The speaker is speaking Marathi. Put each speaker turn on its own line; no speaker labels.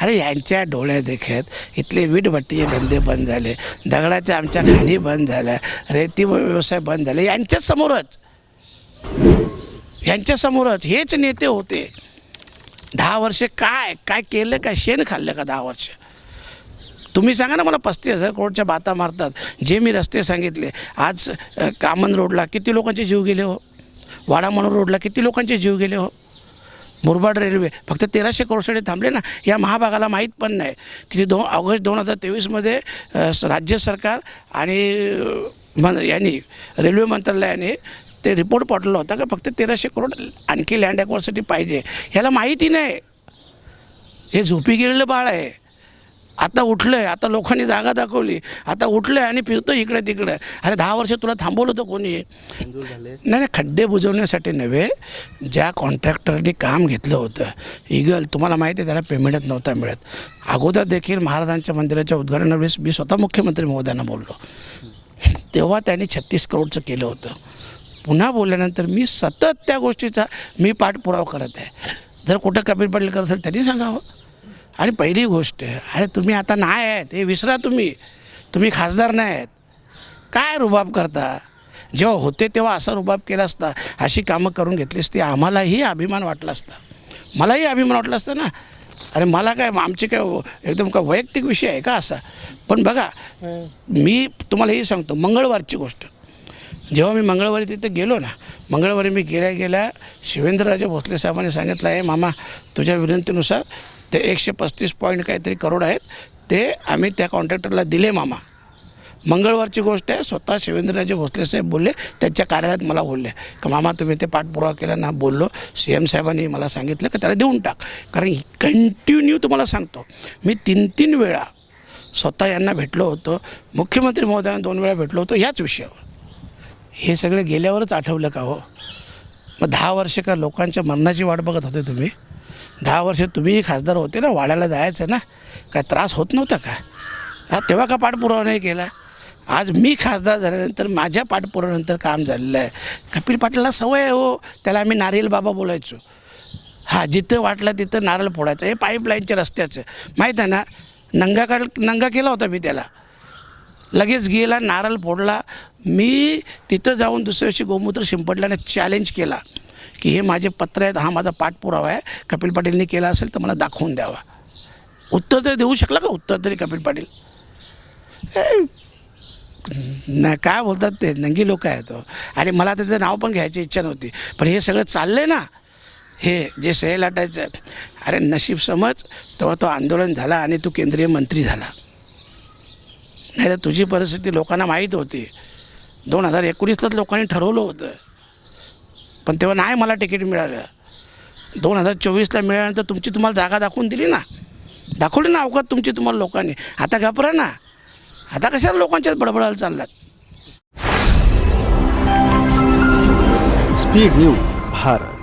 अरे यांच्या डोळ्या देखत इथले वीटभट्टीचे धंदे बंद झाले दगडाच्या आमच्या खाणी बंद झाल्या रेती व्यवसाय बंद झाले यांच्याच समोरच. यांच्यासमोरच हेच नेते होते. दहा वर्षे काय काय केलं काय शेण खाल्लं का दहा वर्ष? तुम्ही सांगा ना मला पस्तीस हजार करोडच्या बाता मारतात. जे मी रस्ते सांगितले आज कामन रोडला किती लोकांचे जीव गेले हो? वाडा रोडला किती लोकांचे जीव गेले हो? मुरबाड रेल्वे. फक्त तेराशे करोडसाठी थांबले ना या महाभागाला माहीत पण नाही. की ते दोन ऑगस्ट दोन हजार तेवीसमध्ये राज्य सरकार आणि मन यांनी रेल्वे मंत्रालयाने ते रिपोर्ट पाठवला होता का फक्त तेराशे करोड आणखी लँड ॲक्वरसाठी पाहिजे. ह्याला माहिती नाही. हे झोपी गेलेलं बाळ आहे. आता उठलं आहे आता लोकांनी जागा दाखवली आता उठलं आहे आणि फिरतो इकडे तिकडे. अरे दहा वर्ष तुला थांबवलं होतं कोणी? नाही नाही खड्डे बुजवण्यासाठी नव्हे ज्या कॉन्ट्रॅक्टरनी काम घेतलं होतं इगल तुम्हाला माहिती आहे त्याला पेमेंटच नव्हता मिळत. अगोदर देखील महाराजांच्या मंदिराच्या उद्घाटनावेळेस मी स्वतः मुख्यमंत्री महोदयांना बोललो. तेव्हा त्यांनी छत्तीस करोडचं केलं होतं. पुन्हा बोलल्यानंतर मी सतत त्या गोष्टीचा मी पाठपुरावा करत आहे. जर कुठं कपिल पाटील करत असेल त्यांनी सांगावं. आणि पहिली गोष्ट अरे तुम्ही आता नाही आहेत हे विसरा तुम्ही. तुम्ही खासदार नाही आहेत. काय रुबाब करता? जेव्हा होते तेव्हा असा रुबाब केला असता अशी कामं करून घेतली असती आम्हालाही अभिमान वाटला असता. मलाही अभिमान वाटला असता ना. अरे मला काय आमचे काय एकदम का वैयक्तिक विषय आहे का असा? पण बघा मी तुम्हाला हे सांगतो मंगळवारची गोष्ट. जेव्हा मी मंगळवारी तिथे गेलो ना मंगळवारी मी गेल्या गेल्या शिवेंद्रराजे भोसले साहेबांनी सांगितलं आहे मामा तुझ्या विनंतीनुसार ते एकशे पस्तीस पॉईंट काहीतरी करोड आहेत. ते आम्ही त्या कॉन्ट्रॅक्टरला दिले मामा. मंगळवारची गोष्ट आहे स्वतः शिवेंद्रराजे भोसले साहेब बोलले त्यांच्या कार्यालयात मला बोलले. का मामा तुम्ही ते पाठपुरावा केला ना बोललो. सी एम साहेबांनी मला सांगितलं की त्याला देऊन टाक. कारण कंटिन्यू तुम्हाला सांगतो. मी तीन तीन वेळा स्वतः यांना भेटलो होतो. मुख्यमंत्री महोदयांना दोन वेळा भेटलो होतो याच विषयावर. हे सगळं गेल्यावरच आठवलं का हो? मग दहा वर्ष का लोकांच्या मरणाची वाट बघत होते तुम्ही? दहा वर्ष तुम्ही खासदार होते ना वाड्याला जायचं ना काय त्रास होत नव्हता का? हा तेव्हा का पाठपुरावा नाही केला? आज मी खासदार झाल्यानंतर माझ्या पाठपुराव्यानंतर काम झालेलं आहे. कपिल पाटलला सवय आहे हो त्याला आम्ही नारियल बाबा बोलायचो. हा जिथं वाटलं तिथं नारळ फोडायचं. हे पाईपलाईनच्या रस्त्याचं. माहीत आहे ना नंगा काढ नंगा केला होता मी त्याला. लगेच गेला नारळ फोडला. मी तिथं जाऊन दुसऱ्या दिवशी गोमूत्र शिंपडल्याने चॅलेंज केला. की हे माझे पत्र आहेत हा माझा पाठपुरावा आहे. कपिल पाटीलनी केला असेल तर मला दाखवून द्यावा. उत्तर तरी देऊ शकला का? उत्तर तरी कपिल पाटील. ए, नाही काय बोलतात ते? नंगी लोक आहेत हो. आणि मला त्याचं नाव पण घ्यायची इच्छा नव्हती. पण हे सगळं चाललं आहे ना हे जे सहे लाटायचं अरे नशीब समज तेव्हा तो आंदोलन झाला आणि तू केंद्रीय मंत्री झाला. नाही तर तुझी परिस्थिती लोकांना माहीत होती. दोन हजार एकोणीसलाच लोकांनी ठरवलं होतं. पण तेव्हा नाही मला तिकीट मिळालं. दोन हजार चोवीसला मिळाल्यानंतर तुमची तुम्हाला जागा दाखवून दिली ना. दाखवली ना अवकात तुमची तुम्हाला लोकांनी. आता घाबरा ना. आता कशाला लोकांच्यात बडबडायला चाललात?
Speed news Bharat.